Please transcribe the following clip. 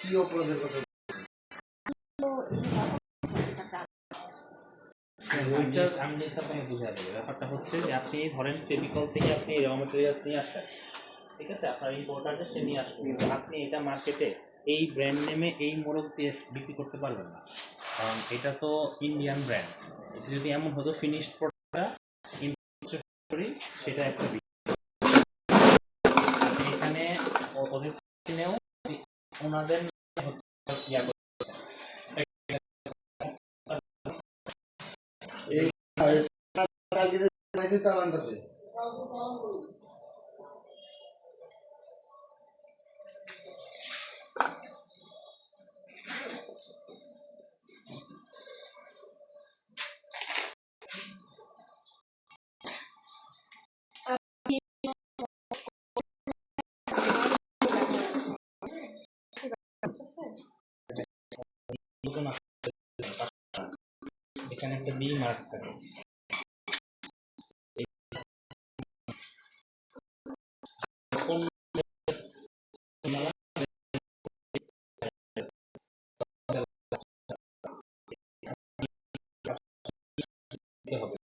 কি অপরাধের কথা দেবো। ব্যাপারটা হচ্ছে যে আপনি ধরেন ফেভিকল থেকে আপনি র মেটেরিয়ালস নিয়ে আসেন ঠিক আছে? আপনার ইম্পোর্টারটা সে নিয়ে কিন্তু আপনি এটা মার্কেটে এই ব্র্যান্ড নেমে এই মোড়ক দিয়ে বিক্রি করতে পারবেন না। কারণ এটা তো ইন্ডিয়ান ব্র্যান্ড এটা যদি এমন হতো ফিনিশড প্রোডাক্টটা সেটা একটা এখানে ওদের ওনাদের ইয়া করতেছেন। চালানটাতে যেখানে একটা বি মার্ক থাকে হবে